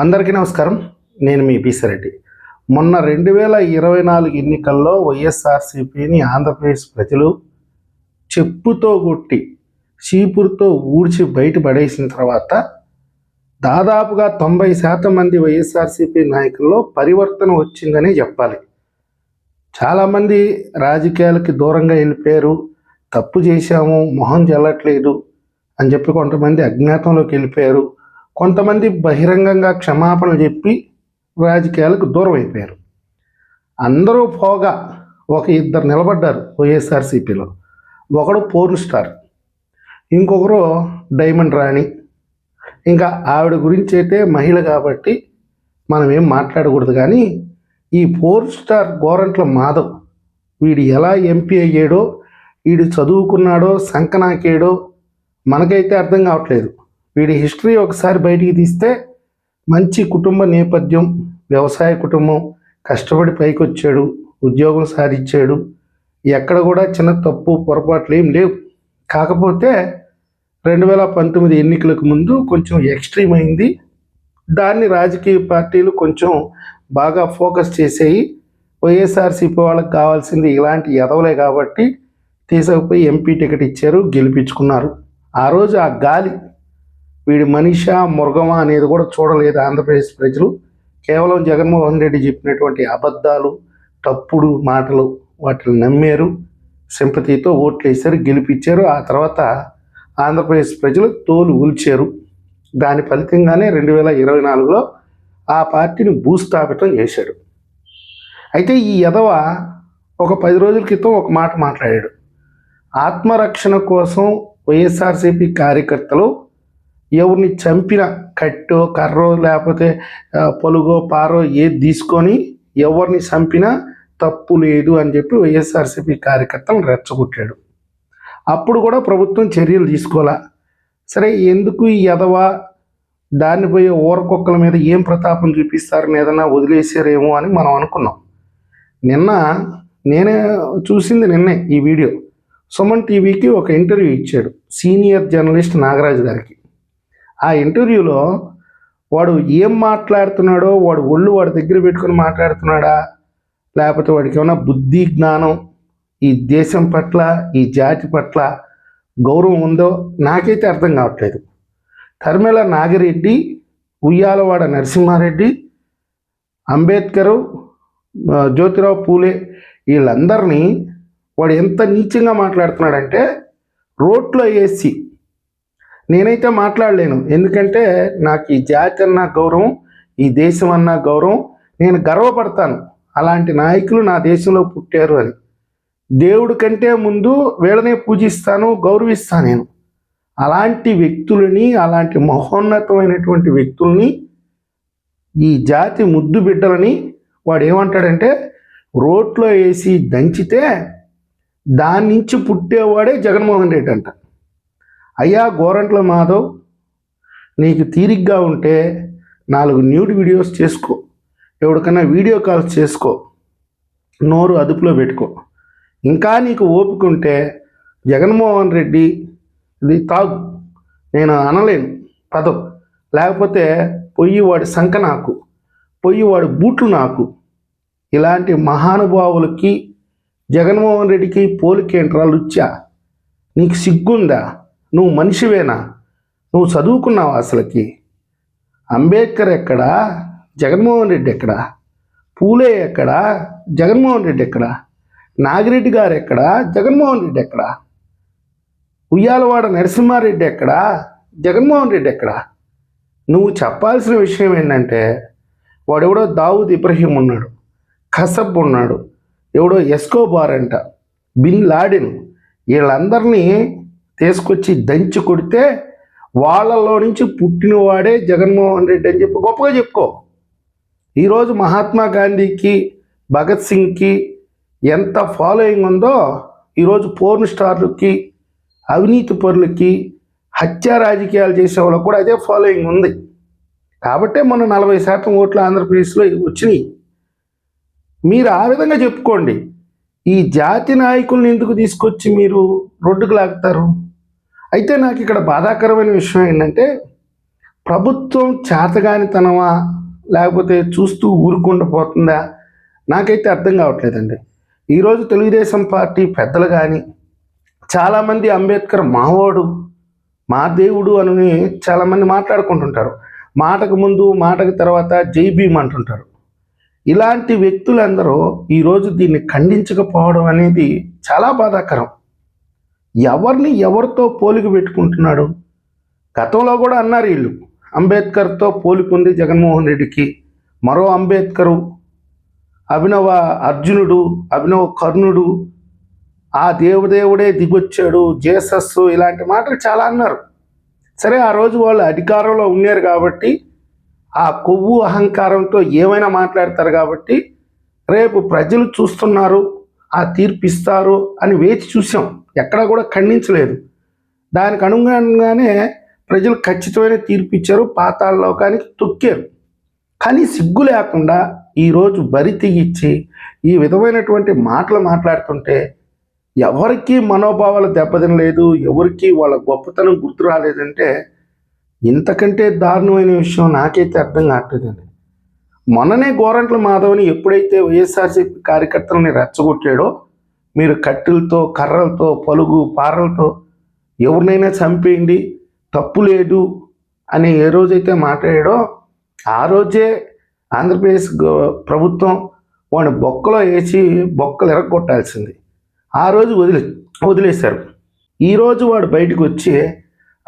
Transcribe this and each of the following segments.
అందరికీ నమస్కారం. నేను మీ బీసరెడ్డి. మొన్న రెండు వేల ఇరవై నాలుగు ఎన్నికల్లో వైఎస్ఆర్సీపీని ఆంధ్రప్రదేశ్ ప్రజలు చెప్పుతో కొట్టి చీపురుతో ఊడ్చి బయట పడేసిన తర్వాత దాదాపుగా తొంభై శాతం మంది వైఎస్ఆర్సీపీ నాయకుల్లో పరివర్తన వచ్చిందనే చెప్పాలి. చాలామంది రాజకీయాలకి దూరంగా వెళ్ళిపోయారు. తప్పు చేశాము మొహం చెల్లట్లేదు అని చెప్పి కొంతమంది అజ్ఞాతంలోకి వెళ్ళిపోయారు. కొంతమంది బహిరంగంగా క్షమాపణలు చెప్పి రాజకీయాలకు దూరం అయిపోయారు అందరూ పోగా ఒక ఇద్దరు నిలబడ్డారు వైఎస్ఆర్సీపీలో ఒకడు పోర్న్ స్టార్ ఇంకొకరు డైమండ్ రాణి. ఇంకా ఆవిడ గురించి అయితే మహిళ కాబట్టి మనం ఏం మాట్లాడకూడదు కానీ ఈ ఫోర్ స్టార్ గోరంట్ల మాధవ్ వీడు ఎలా ఎంపీ అయ్యాడో వీడు చదువుకున్నాడో సంకనాకేడో మనకైతే అర్థం కావట్లేదు. వీడి హిస్టరీ ఒకసారి బయటికి తీస్తే మంచి కుటుంబ నేపథ్యం వ్యవసాయ కుటుంబం కష్టపడి పైకి వచ్చాడు ఉద్యోగం సాధించాడు. ఎక్కడ కూడా చిన్న తప్పు పొరపాట్లు ఏం లేవు. కాకపోతే రెండు వేల పంతొమ్మిది ఎన్నికలకు ముందు కొంచెం ఎక్స్ట్రీమ్ అయింది. దాన్ని రాజకీయ పార్టీలు కొంచెం బాగా ఫోకస్ చేసేయి. వైఎస్ఆర్సీపీ వాళ్ళకి కావాల్సింది ఇలాంటి ఎదవలే కాబట్టి తీసుకుపోయి ఎంపీ టికెట్ ఇచ్చారు గెలిపించుకున్నారు. ఆ రోజు ఆ గాలి వీడి మనిష మృగమా అనేది కూడా చూడలేదు ఆంధ్రప్రదేశ్ ప్రజలు. కేవలం జగన్మోహన్ రెడ్డి చెప్పినటువంటి అబద్ధాలు తప్పుడు మాటలు వాటిని నమ్మారు. సింపతితో ఓట్లు గెలిపించారు. ఆ తర్వాత ఆంధ్రప్రదేశ్ ప్రజలు తోలు ఊల్చారు. దాని ఫలితంగానే రెండు వేల ఇరవై నాలుగులో ఆ పార్టీని భూస్థాపితం చేశాడు అయితే ఈ యదవ ఒక పది రోజుల క్రితం ఒక మాట మాట్లాడాడు. ఆత్మరక్షణ కోసం వైఎస్ఆర్సీపీ కార్యకర్తలు ఎవరిని చంపిన కట్టో కర్రో లేకపోతే పొలుగో పారో ఏది తీసుకొని ఎవరిని చంపినా తప్పు లేదు అని చెప్పి వైఎస్ఆర్సీపీ కార్యకర్తలను రెచ్చగొట్టాడు. అప్పుడు కూడా ప్రభుత్వం చర్యలు తీసుకోవాలా సరే ఎందుకు ఈ ఎదవా దాన్ని ఊరకొక్కల మీద ఏం ప్రతాపం చూపిస్తారని ఏదైనా వదిలేసారేమో అని మనం అనుకున్నాం. నిన్న నేనే చూసింది నిన్నే ఈ వీడియో. సుమన్ టీవీకి ఒక ఇంటర్వ్యూ ఇచ్చాడు సీనియర్ జర్నలిస్ట్ నాగరాజు గారికి. ఆ ఇంటర్వ్యూలో వాడు ఏం మాట్లాడుతున్నాడో వాడు ఒళ్ళు వాడి దగ్గర పెట్టుకొని మాట్లాడుతున్నాడా? లేకపోతే వాడికి ఏమైనా బుద్ధి జ్ఞానం ఈ దేశం పట్ల ఈ జాతి పట్ల గౌరవం ఉందో నాకైతే అర్థం కావట్లేదు. తర్మెల నాగిరెడ్డి ఉయ్యాలవాడ నరసింహారెడ్డి అంబేద్కరు జ్యోతిరావు పూలే వీళ్ళందరినీ వాడు ఎంత నీచంగా మాట్లాడుతున్నాడంటే రోడ్లో వేసి నేనైతే మాట్లాడలేను. ఎందుకంటే నాకు ఈ జాతి అన్న గౌరవం ఈ దేశం అన్న గౌరవం నేను గర్వపడతాను. అలాంటి నాయకులు నా దేశంలో పుట్టారు అని. దేవుడి కంటే ముందు వీళ్ళనే పూజిస్తాను గౌరవిస్తాను నేను. అలాంటి వ్యక్తులని అలాంటి మహోన్నతమైనటువంటి వ్యక్తుల్ని ఈ జాతి ముద్దు బిడ్డలని వాడు ఏమంటాడంటే రోట్లో వేసి దంచితే దాని నుంచి పుట్టేవాడే జగన్మోహన్ రెడ్డి అంట. అయ్యా గోరంట్ల మాధవ్ నీకు తీరిగ్గా ఉంటే నాలుగు న్యూడ్ వీడియోస్ చేసుకో. ఎవరికైనా వీడియో కాల్స్ చేసుకో. నోరు అదుపులో పెట్టుకో. ఇంకా నీకు ఓపిక ఉంటే జగన్మోహన్ రెడ్డి ఇది తాగు. నేను అనలేను. పదం. లేకపోతే పొయ్యి వాడి సంఖ నాకు. పొయ్యి వాడి బూట్లు నాకు. ఇలాంటి మహానుభావులకి జగన్మోహన్ రెడ్డికి పోలికేంట్రా లుచ్చా నీకు సిగ్గుందా? నువ్వు మనిషివేనా? నువ్వు చదువుకున్నావు అసలుకి? అంబేద్కర్ ఎక్కడా? జగన్మోహన్ రెడ్డి ఎక్కడా? పూలే ఎక్కడా? జగన్మోహన్ రెడ్డి ఎక్కడా? నాగిరెడ్డి గారు ఎక్కడా? జగన్మోహన్ రెడ్డి ఎక్కడా? ఉయ్యాలవాడ నరసింహారెడ్డి ఎక్కడా? జగన్మోహన్ రెడ్డి ఎక్కడా? నువ్వు చెప్పాల్సిన విషయం ఏంటంటే వాడెవడో దావుద్ ఇబ్రహీం ఉన్నాడు కసబ్ ఉన్నాడు ఎవడో ఎస్కోబార్ అంట బిన్ లాడెన్. వీళ్ళందరినీ తీసుకొచ్చి దంచి కొడితే వాళ్ళలో నుంచి పుట్టినవాడే జగన్మోహన్ రెడ్డి అని చెప్పి గొప్పగా చెప్పుకో. ఈరోజు మహాత్మా గాంధీకి భగత్ సింగ్కి ఎంత ఫాలోయింగ్ ఉందో ఈరోజు పోర్న్ స్టార్లకి అవినీతి పరులకి హత్య రాజకీయాలు చేసే వాళ్ళకి కూడా అదే ఫాలోయింగ్ ఉంది. కాబట్టే మన నలభై శాతం ఓట్లు ఆంధ్రప్రదేశ్లో వచ్చినాయి. మీరు ఆ విధంగా చెప్పుకోండి. ఈ జాతి నాయకుల్ని ఎందుకు తీసుకొచ్చి మీరు రోడ్డుకు లాగుతారు? అయితే నాకు ఇక్కడ బాధాకరమైన విషయం ఏంటంటే ప్రభుత్వం చేతగానితనమా లేకపోతే చూస్తూ ఊరుకుండిపోతుందా నాకైతే అర్థం కావట్లేదండి. ఈరోజు తెలుగుదేశం పార్టీ పెద్దలు కానీ చాలామంది అంబేద్కర్ మావోడు మా దేవుడు అని చాలామంది మాట్లాడుకుంటుంటారు. మాటకు ముందు మాటకు తర్వాత జై భీమ్ అంటుంటారు. ఇలాంటి వ్యక్తులందరూ ఈరోజు దీన్ని ఖండించకపోవడం అనేది చాలా బాధాకరం. ఎవరిని ఎవరితో పోలిక పెట్టుకుంటున్నాడు? గతంలో కూడా అన్నారు వీళ్ళు. అంబేద్కర్తో పోలికుంది జగన్మోహన్ రెడ్డికి. మరో అంబేద్కరు అభినవ అర్జునుడు అభినవ కర్ణుడు ఆ దేవదేవుడే దిగొచ్చాడు జేసస్ ఇలాంటి మాటలు చాలా అన్నారు. సరే ఆ రోజు వాళ్ళు అధికారంలో ఉన్నారు కాబట్టి ఆ కొవ్వు అహంకారంతో ఏమైనా మాట్లాడతారు కాబట్టి రేపు ప్రజలు చూస్తున్నారు ఆ తీర్పు ఇస్తారు అని వేచి చూసాం. ఎక్కడా కూడా ఖండించలేదు. దానికి అనుగుణంగానే ప్రజలు ఖచ్చితమైన తీర్పు ఇచ్చారు పాతాళ లోకానికి తొక్కారు. కానీ సిగ్గు లేకుండా ఈరోజు బరి తీగిచ్చి ఈ విధమైనటువంటి మాటలు మాట్లాడుతుంటే ఎవరికీ మనోభావాలు దెబ్బతినలేదు ఎవరికీ వాళ్ళ గొప్పతనం గుర్తు రాలేదంటే ఇంతకంటే దారుణమైన విషయం నాకైతే అర్థం కావట్లేదండి. మొన్ననే గోరంట్ల మాధవ్ని ఎప్పుడైతే వైఎస్ఆర్సీపీ కార్యకర్తలని రెచ్చగొట్టాడో మీరు కట్టెలతో కర్రలతో పలుగు పారలతో ఎవరినైనా చంపేయండి తప్పు లేదు అని ఏ రోజైతే మాట్లాడాడో ఆ రోజే ఆంధ్రప్రదేశ్ ప్రభుత్వం వాడిని బొక్కలో వేసి బొక్కలు ఎరగొట్టాల్సింది. ఆ రోజు వదిలే వదిలేశారు. ఈరోజు వాడు బయటకు వచ్చి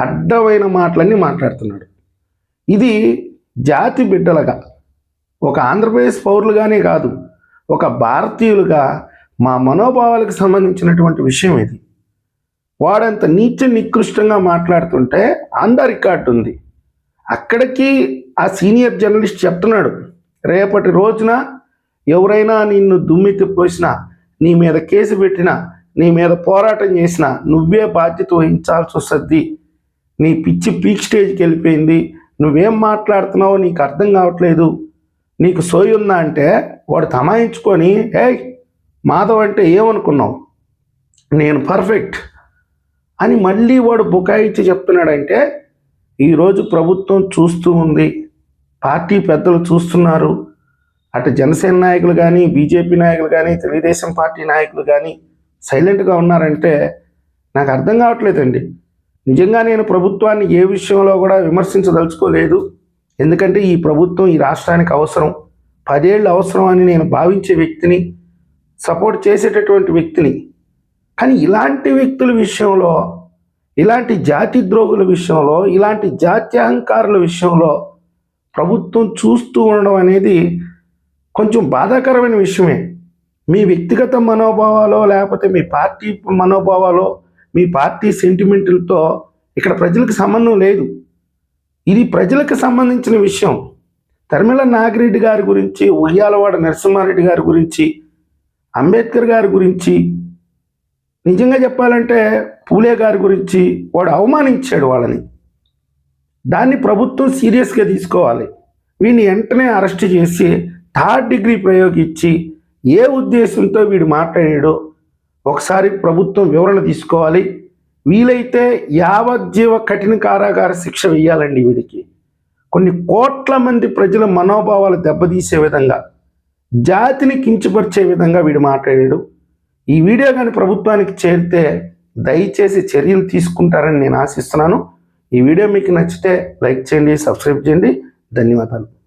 అడ్డమైన మాటలన్నీ మాట్లాడుతున్నాడు. ఇది జాతి బిడ్డలుగా ఒక ఆంధ్రప్రదేశ్ పౌరులుగానే కాదు ఒక భారతీయులుగా మా మనోభావాలకు సంబంధించినటువంటి విషయం ఇది. వాడంత నీచ నికృష్టంగా మాట్లాడుతుంటే అందరి రికార్డు ఉంది. అక్కడికి ఆ సీనియర్ జర్నలిస్ట్ చెప్తున్నాడు రేపటి రోజున ఎవరైనా నిన్ను దుమ్మితి పోసినా నీ మీద కేసు పెట్టినా నీ మీద పోరాటం చేసినా నువ్వే బాధ్యత వహించాల్సి వస్తుంది. నీ పిచ్చి పీక్ స్టేజ్కి వెళ్ళిపోయింది. నువ్వేం మాట్లాడుతున్నావో నీకు అర్థం కావట్లేదు. నీకు సోయి ఉందా? అంటే వాడు తమాయించుకొని హే మాధవ్ అంటే ఏమనుకున్నావు? నేను పర్ఫెక్ట్ అని మళ్ళీ వాడు బుకాయిచ్చి చెప్తున్నాడంటే ఈరోజు ప్రభుత్వం చూస్తూ ఉంది. పార్టీ పెద్దలు చూస్తున్నారు. అటు జనసేన నాయకులు కానీ బీజేపీ నాయకులు కానీ తెలుగుదేశం పార్టీ నాయకులు కానీ సైలెంట్గా ఉన్నారంటే నాకు అర్థం కావట్లేదండి. నిజంగా నేను ప్రభుత్వాన్ని ఏ విషయంలో కూడా విమర్శించదలుచుకోలేదు. ఎందుకంటే ఈ ప్రభుత్వం ఈ రాష్ట్రానికి అవసరం. పదేళ్ళు అవసరం అని నేను భావించే వ్యక్తిని సపోర్ట్ చేసేటటువంటి వ్యక్తిని. కానీ ఇలాంటి వ్యక్తుల విషయంలో ఇలాంటి జాతి ద్రోగుల విషయంలో ఇలాంటి జాత్యహంకారుల విషయంలో ప్రభుత్వం చూస్తూ ఉండడం అనేది కొంచెం బాధాకరమైన విషయమే. మీ వ్యక్తిగత మనోభావాలో లేకపోతే మీ పార్టీ మనోభావాలో మీ పార్టీ సెంటిమెంట్లతో ఇక్కడ ప్రజలకు సంబంధం లేదు. ఇది ప్రజలకు సంబంధించిన విషయం. తరిమిళ నాగిరెడ్డి గారి గురించి ఉయ్యాలవాడ నరసింహారెడ్డి గారి గురించి అంబేద్కర్ గారి గురించి నిజంగా చెప్పాలంటే పూలే గారి గురించి వాడు అవమానించాడు వాళ్ళని. దాన్ని ప్రభుత్వం సీరియస్గా తీసుకోవాలి. వీడిని వెంటనే అరెస్ట్ చేసి థర్డ్ డిగ్రీ ప్రయోగించి ఏ ఉద్దేశంతో వీడు మాట్లాడాడో ఒకసారి ప్రభుత్వం వివరణ తీసుకోవాలి. వీలైతే యావజ్జీవ కఠిన కారాగార శిక్ష వేయాలండి వీడికి. కొన్ని కోట్ల మంది ప్రజల మనోభావాలు దెబ్బతీసే విధంగా జాతిని కించపరిచే విధంగా వీడు మాట్లాడాడు. ఈ వీడియో కానీ ప్రభుత్వానికి చేరితే దయచేసి చర్యలు తీసుకుంటారని నేను ఆశిస్తున్నాను. ఈ వీడియో మీకు నచ్చితే లైక్ చేయండి సబ్స్క్రైబ్ చేయండి. ధన్యవాదాలు.